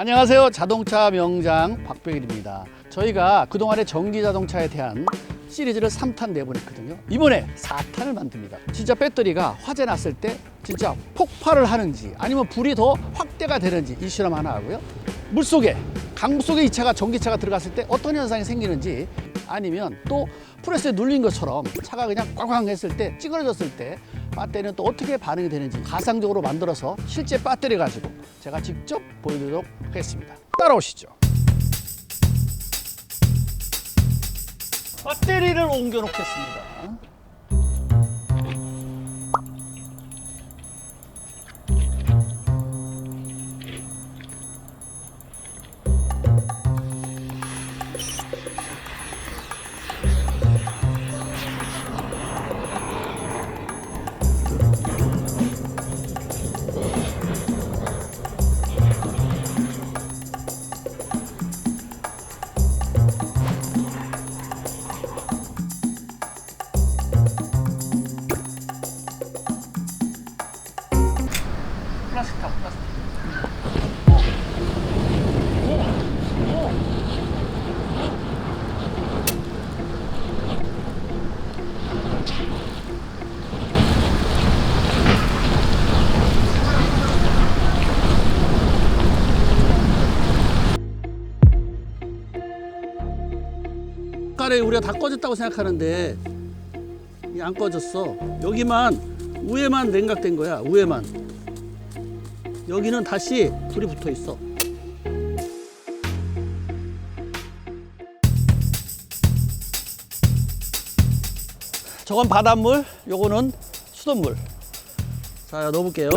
안녕하세요. 자동차 명장 박백일입니다. 저희가 그동안에 전기 자동차에 대한 시리즈를 3탄 내보냈거든요. 이번에 4탄을 만듭니다. 진짜 배터리가 화재 났을 때 진짜 폭발을 하는지 아니면 불이 더 확대가 되는지 이 실험 하나 하고요. 물 속에 강물 속에 이 차가 전기차가 들어갔을 때 어떤 현상이 생기는지 아니면 또 프레스에 눌린 것처럼 차가 그냥 꽝꽝 했을 때 찌그러졌을 때 배터리는 또 어떻게 반응이 되는지 가상적으로 만들어서 실제 배터리 가지고 제가 직접 보여드리도록 하겠습니다. 따라오시죠. 배터리를 옮겨 놓겠습니다. 플라스틱 타고 플라스틱. 아까에 우리가 다 꺼졌다고 생각하는데 안 꺼졌어. 여기만 위에만 냉각된 거야. 위에만. 여기는 다시 불이 붙어 있어. 저건 바닷물, 요거는 수돗물. 자, 넣어볼게요.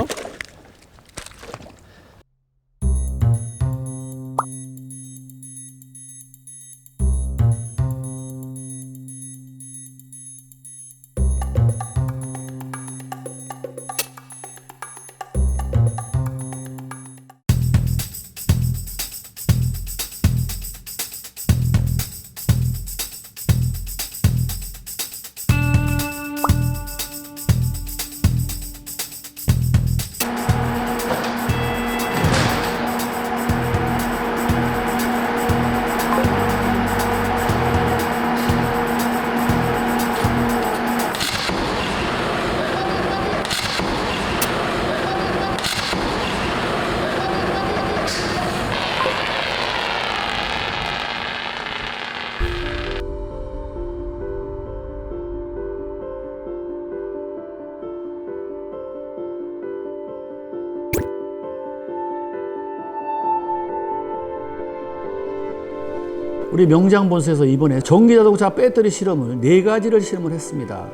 우리 명장본수에서 이번에 전기자동차 배터리 실험을 네 가지를 실험을 했습니다.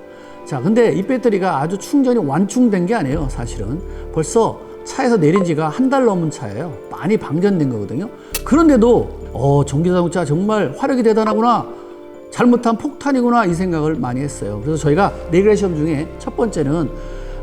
자, 근데 이 배터리가 아주 충전이 완충된 게 아니에요, 사실은. 벌써 차에서 내린 지가 한 달 넘은 차예요. 많이 방전된 거거든요. 그런데도, 어, 전기자동차 정말 화력이 대단하구나. 잘못한 폭탄이구나. 이 생각을 많이 했어요. 그래서 저희가 네 가지 시험 중에 첫 번째는 어,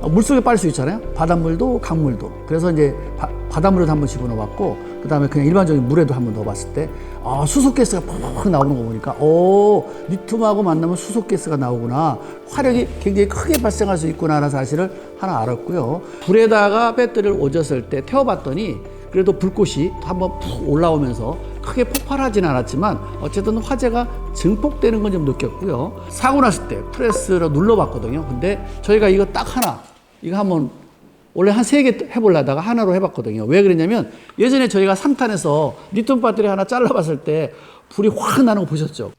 물속에 빠질 수 있잖아요. 바닷물도 강물도. 그래서 이제 바, 바닷물에도 한번 집어넣어봤고, 그 다음에 그냥 일반적인 물에도 한번 넣어봤을 때, 아, 수소가스가 팍팍 나오는 거 보니까, 오, 리튬하고 만나면 수소가스가 나오구나. 화력이 굉장히 크게 발생할 수 있구나라는 사실을 하나 알았고요. 불에다가 배터리를 오졌을 때 태워봤더니, 그래도 불꽃이 한번 푹 올라오면서 크게 폭발하진 않았지만 어쨌든 화재가 증폭되는 건 좀 느꼈고요. 사고 났을 때 프레스로 눌러봤거든요. 근데 저희가 이거 딱 하나, 이거 한번 원래 한 세 개 해보려다가 하나로 해봤거든요. 왜 그러냐면 예전에 저희가 3탄에서 리튬 배터리 하나 잘라봤을 때 불이 확 나는 거 보셨죠?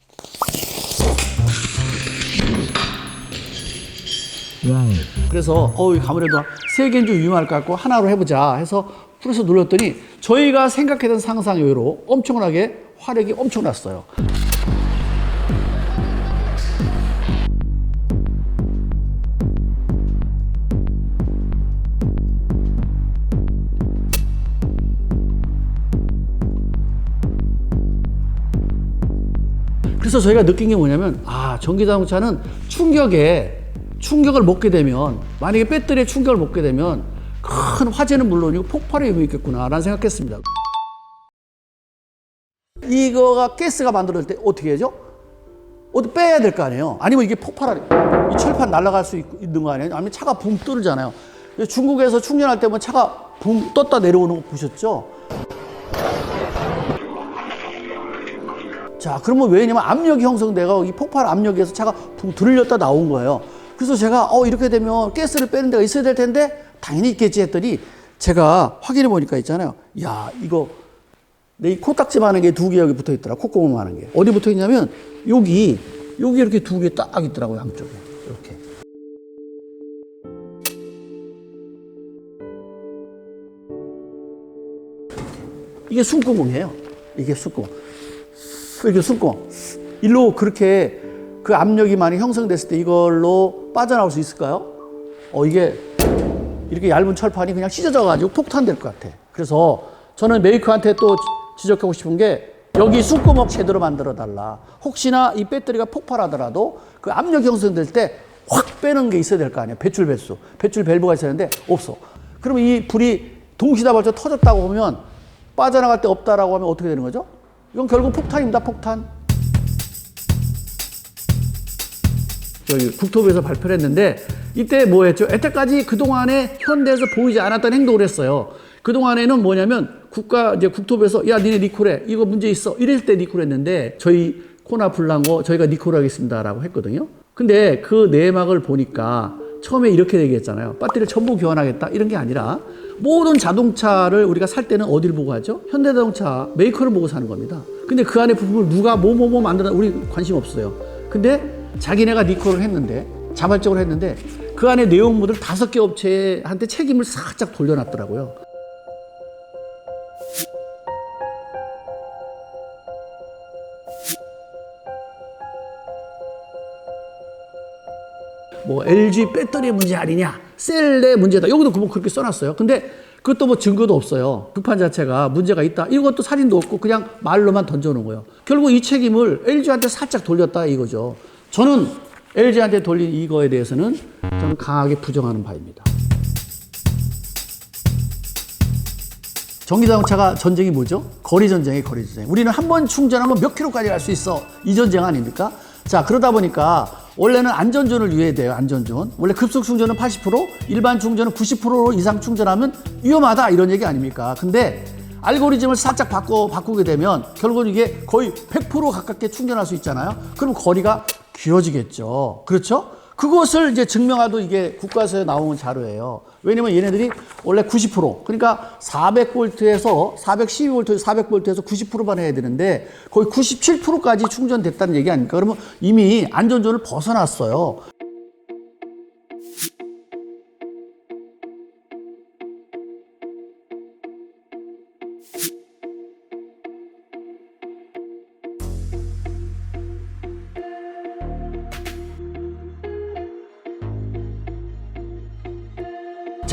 그래서 어, 이 아무래도 세 개는 좀 위험할 것 같고 하나로 해보자 해서 프레스 눌렀더니 저희가 생각했던 상상 외로 엄청나게 화력이 엄청났어요. 그래서 저희가 느낀 게 뭐냐면 아 전기 자동차는 충격에 충격을 먹게 되면 만약에 배터리에 충격을 먹게 되면 큰 화재는 물론이고 폭발의 의미 있겠구나라는 생각했습니다. 이거가 가스가 만들어질 때 어떻게 하죠? 어디 빼야 될 거 아니에요? 아니면 이게 폭발할 이 철판 날아갈 수 있- 있는 거 아니에요? 아니면 차가 붕 뜨잖아요. 중국에서 충전할 때 보면 차가 붕 떴다 내려오는 거 보셨죠? 자, 그러면 왜냐면 압력이 형성돼가 이 폭발 압력에서 차가 붕 들렸다 나온 거예요. 그래서 제가 어 이렇게 되면 가스를 빼는 데가 있어야 될 텐데 당연히 있겠지 했더니 제가 확인해 보니까 있잖아요. 야, 이거 내 이 코딱지 많은 게 두 개 여기 붙어 있더라. 콧구멍 많은 게. 어디 붙어 있냐면 여기 여기 이렇게 두 개 딱 있더라고요, 양쪽에. 이렇게. 이게 숨구멍이에요. 이게 숨구멍. 이게 숨구멍. 일로 그렇게 그 압력이 많이 형성됐을 때 이걸로 빠져나올 수 있을까요? 어, 이게 이렇게 얇은 철판이 그냥 찢어져 가지고 폭탄 될 것 같아. 그래서 저는 메이커한테 또 지적하고 싶은 게 여기 숨구멍 제대로 만들어 달라. 혹시나 이 배터리가 폭발하더라도 그 압력 형성될 때 확 빼는 게 있어야 될 거 아니야. 배출 배수. 배출 밸브가 있어야 되는데 없어. 그러면 이 불이 동시다발적 터졌다고 하면 빠져나갈 데 없다라고 하면 어떻게 되는 거죠? 이건 결국 폭탄입니다. 폭탄. 저희 국토부에서 발표를 했는데 이때 뭐 했죠? 여태까지 그동안에 현대에서 보이지 않았던 행동을 했어요. 그동안에는 뭐냐면 국가 이제 국토부에서 야 니네 니콜해 이거 문제 있어 이럴 때 니콜 했는데 저희 코나 거 저희가 니콜 하겠습니다라고 했거든요. 근데 그 내막을 보니까 처음에 이렇게 얘기했잖아요. 배터리를 전부 교환하겠다 이런 게 아니라 모든 자동차를 우리가 살 때는 어디를 보고 하죠? 현대자동차 메이커를 보고 사는 겁니다. 근데 그 안에 부품을 누가 뭐뭐뭐 만들다 우리 관심 없어요. 근데 자기네가 니콜을 했는데 자발적으로 했는데 그 안에 내용물을 다섯 개 업체한테 책임을 살짝 돌려놨더라고요. 뭐 LG 배터리 문제 아니냐, 셀의 문제다. 여기도 뭐 그렇게 써놨어요. 근데 그것도 뭐 증거도 없어요. 급판 자체가 문제가 있다. 이것도 사진도 없고 그냥 말로만 던져놓은 거예요. 결국 이 책임을 LG한테 살짝 돌렸다 이거죠. 저는 LG한테 돌린 이거에 대해서는 저는 강하게 부정하는 바입니다. 전기자동차가 전쟁이 뭐죠? 거리 전쟁이 거리 전쟁. 우리는 한 번 충전하면 몇 킬로까지 갈 수 있어. 이 전쟁 아닙니까? 자, 그러다 보니까 원래는 안전존을 유예해야 돼요. 안전존. 원래 급속 충전은 80%, 일반 충전은 90% 이상 충전하면 위험하다 이런 얘기 아닙니까? 근데 알고리즘을 살짝 바꿔 바꾸게 되면 결국은 이게 거의 100% 가깝게 충전할 수 있잖아요. 그럼 거리가 길어지겠죠. 그렇죠? 그것을 이제 증명하도 이게 국가에서 나오는 자료예요. 왜냐면 얘네들이 원래 90% 그러니까 400볼트에서 412볼트, 400볼트에서 90%만 해야 되는데 거의 97%까지 충전됐다는 얘기 아닙니까? 그러면 이미 안전존을 벗어났어요.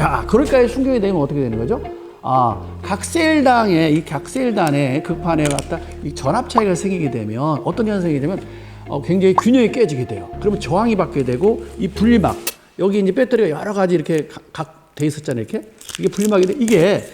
자, 그럴까에 충격이 되면 어떻게 되는 거죠? 아, 각 셀당에 이각 셀단의 극판에 갖다 이 전압 차이가 생기게 되면 어떤 현상이 되면 어, 굉장히 균형이 깨지게 돼요. 그러면 저항이 받게 되고 이 분리막 여기 이제 배터리가 여러 가지 이렇게 각 돼 있었잖아요. 이렇게 이게 분리막이 돼 이게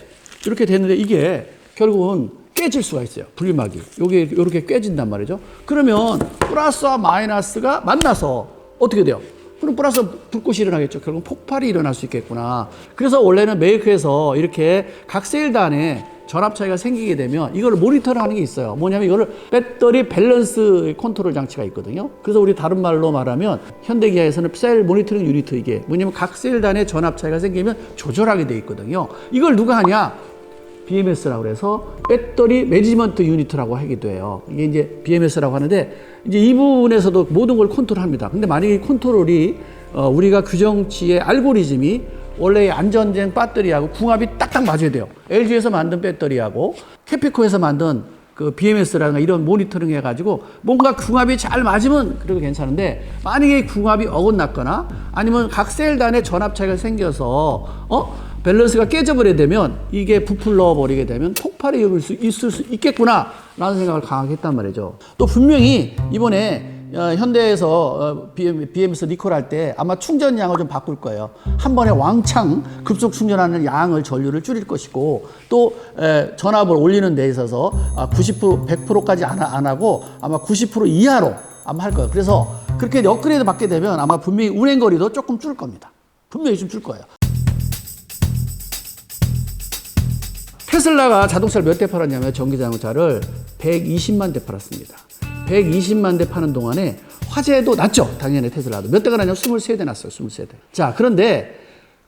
이렇게 됐는데 이게 결국은 깨질 수가 있어요. 분리막이 여기 이렇게 깨진단 말이죠. 그러면 플러스와 마이너스가 만나서 어떻게 돼요? 그럼 플러스 불꽃이 일어나겠죠. 결국 폭발이 일어날 수 있겠구나. 그래서 원래는 메이크에서 이렇게 각 셀단에 전압 차이가 생기게 되면 이걸 모니터를 하는 게 있어요. 뭐냐면 이거를 배터리 밸런스 컨트롤 장치가 있거든요. 그래서 우리 다른 말로 말하면 현대기아에서는 셀 모니터링 유니트 이게 뭐냐면 각 셀 단에 전압 차이가 생기면 조절하게 돼 있거든요. 이걸 누가 하냐? BMS라고 그래서 배터리 매니지먼트 유니트라고 하기도 해요. 이게 이제 BMS라고 하는데 이제 이 부분에서도 모든 걸 컨트롤합니다. 근데 만약에 이 컨트롤이 어, 우리가 규정치의 알고리즘이 원래 안전쟁 배터리하고 궁합이 딱딱 맞아야 돼요. LG에서 만든 배터리하고 캐피코에서 만든 그 BMS라든가 이런 모니터링 해가지고 뭔가 궁합이 잘 맞으면 그래도 괜찮은데 만약에 궁합이 어긋났거나 아니면 각 셀 단에 전압 차이가 생겨서 어 밸런스가 깨져버리게 되면 이게 부풀러 버리게 되면 폭발이 일어날 수 있을 수 있겠구나 라는 생각을 강하게 했단 말이죠. 또 분명히 이번에 어, 현대에서 어, BM, BMS 리콜 할 때 아마 충전량을 좀 바꿀 거예요. 한 번에 왕창 급속 충전하는 양을 전류를 줄일 것이고 또 에, 전압을 올리는 데 있어서 아, 90% 100%까지 안, 하- 안 하고 아마 90% 이하로 아마 할 거예요. 그래서 그렇게 업그레이드 받게 되면 아마 분명히 운행 거리도 조금 줄 겁니다. 분명히 좀 줄 거예요. 테슬라가 자동차를 몇 대 팔았냐면 전기 자동차를 120만 대 팔았습니다. 120만 대 파는 동안에 화재도 났죠. 당연히 테슬라도. 몇 대가 나냐면 23대 났어요. 23대. 자, 그런데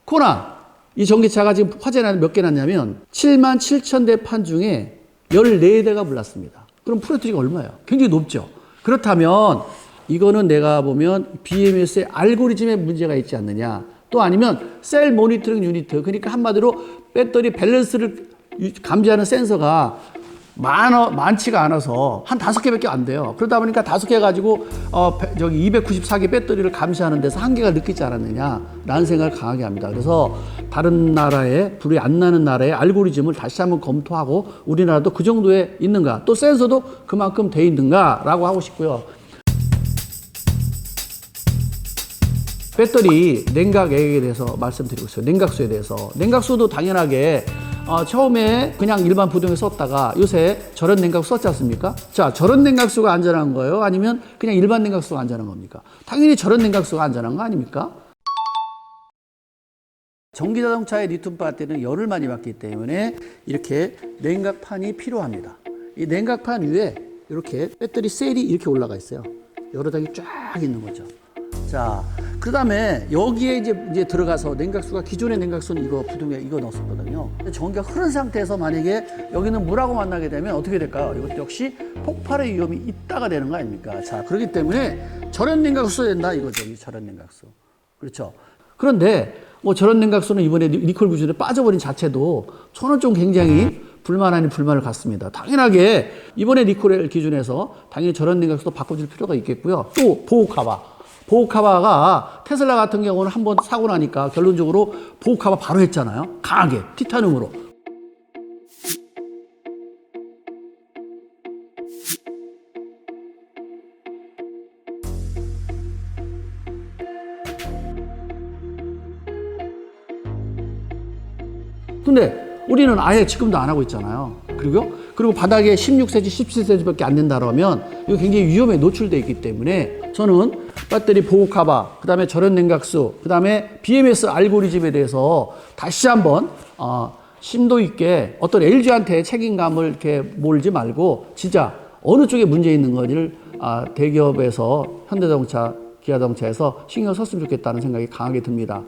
코나 이 전기차가 지금 화재 나는 몇 개 났냐면 7만 7천 대 판 중에 14대가 불났습니다. 그럼 프로트리가 얼마예요? 굉장히 높죠. 그렇다면 이거는 내가 보면 BMS의 알고리즘에 문제가 있지 않느냐. 또 아니면 셀 모니터링 유니트. 그러니까 한마디로 배터리 밸런스를 유- 감지하는 센서가 많어, 많지가 않아서 한 다섯 개밖에 안 돼요. 그러다 보니까 다섯 개 가지고 어, 배- 저기 294개 배터리를 감시하는 데서 한계가 느끼지 않았느냐라는 생각을 강하게 합니다. 그래서 다른 나라의 불이 안 나는 나라의 알고리즘을 다시 한번 검토하고 우리나라도 그 정도에 있는가 또 센서도 그만큼 돼 있는가라고 하고 싶고요. 배터리 냉각 액에 대해서 말씀드리고 있어요. 냉각수에 대해서. 냉각수도 당연하게 어, 처음에 그냥 일반 부동에 썼다가 요새 저런 냉각수 썼지 않습니까? 자, 저런 냉각수가 안전한 거예요? 아니면 그냥 일반 냉각수가 안전한 겁니까? 당연히 저런 냉각수가 안전한 거 아닙니까? 전기 자동차의 리튬 배터리는 열을 많이 받기 때문에 이렇게 냉각판이 필요합니다. 이 냉각판 위에 이렇게 배터리 셀이 이렇게 올라가 있어요. 여러 장이 쫙 있는 거죠. 자, 그 다음에 여기에 이제, 이제 들어가서 냉각수가 기존의 냉각수는 이거 부동에 이거 넣었었거든요. 전기가 흐른 상태에서 만약에 여기는 물하고 만나게 되면 어떻게 될까요? 이것도 역시 폭발의 위험이 있다가 되는 거 아닙니까? 자, 그렇기 때문에 저런 냉각수 써야 된다 이거죠. 이 저런 냉각수. 그렇죠. 그런데 뭐 저런 냉각수는 이번에 니- 니콜 기준에 빠져버린 자체도 저는 좀 굉장히 불만 아닌 불만을 갖습니다. 당연하게 이번에 니콜 기준에서 당연히 저런 냉각수도 바꿔줄 필요가 있겠고요. 또 보호카바. 보호카바가 테슬라 같은 경우는 한 번 사고 나니까 결론적으로 보호카바 바로 했잖아요. 강하게 티타늄으로. 근데 우리는 아예 지금도 안 하고 있잖아요. 그리고 그리고 바닥에 16cm, 17cm밖에 안 된다 그러면 이거 굉장히 위험에 노출돼 있기 때문에 저는 배터리 보호 카바, 그다음에 절연 냉각수, 그 다음에 BMS 알고리즘에 대해서 다시 한번 어, 심도 있게 어떤 LG한테 책임감을 이렇게 몰지 말고 진짜 어느 쪽에 문제 있는 거를 아, 대기업에서 현대자동차, 기아자동차에서 신경 썼으면 좋겠다는 생각이 강하게 듭니다.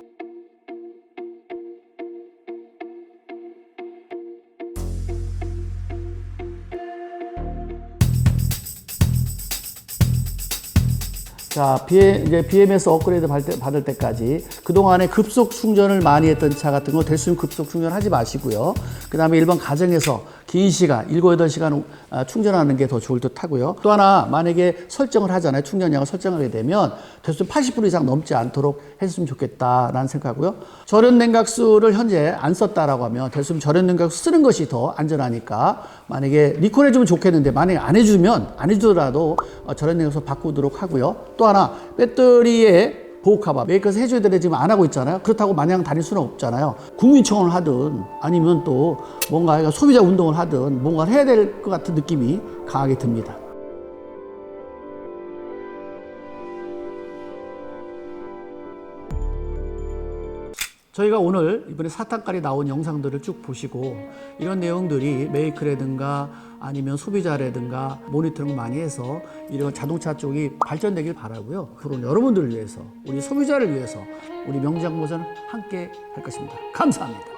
자, BM, 이제 BMS 업그레이드 받을, 때까지 그동안에 급속 충전을 많이 했던 차 같은 거 될 수 있는 급속 충전하지 마시고요. 그 다음에 일반 가정에서 긴 시간, 7, 8시간 아, 충전하는 게 더 좋을 듯 하고요. 또 하나, 만약에 설정을 하잖아요. 충전량을 설정하게 되면 대수 80% 이상 넘지 않도록 했으면 좋겠다라는 생각하고요. 절연 냉각수를 현재 안 썼다라고 하면 대수 절연 냉각수 쓰는 것이 더 안전하니까 만약에 리콜 해주면 좋겠는데 만약에 안 해주면 안 해주더라도 어, 절연 냉각수 바꾸도록 하고요. 또 하나 배터리에 보호카바 메이커에서 해줘야 되는데 지금 안 하고 있잖아요. 그렇다고 마냥 다닐 수는 없잖아요. 국민청원을 하든 아니면 또 뭔가 소비자 운동을 하든 뭔가를 해야 될 것 같은 느낌이 강하게 듭니다. 저희가 오늘 이번에 사탕깔이 나온 영상들을 쭉 보시고 이런 내용들이 메이크라든가 아니면 소비자라든가 모니터링 많이 해서 이런 자동차 쪽이 발전되길 바라고요. 그런 여러분들을 위해서 우리 소비자를 위해서 우리 명장모전 함께 할 것입니다. 감사합니다.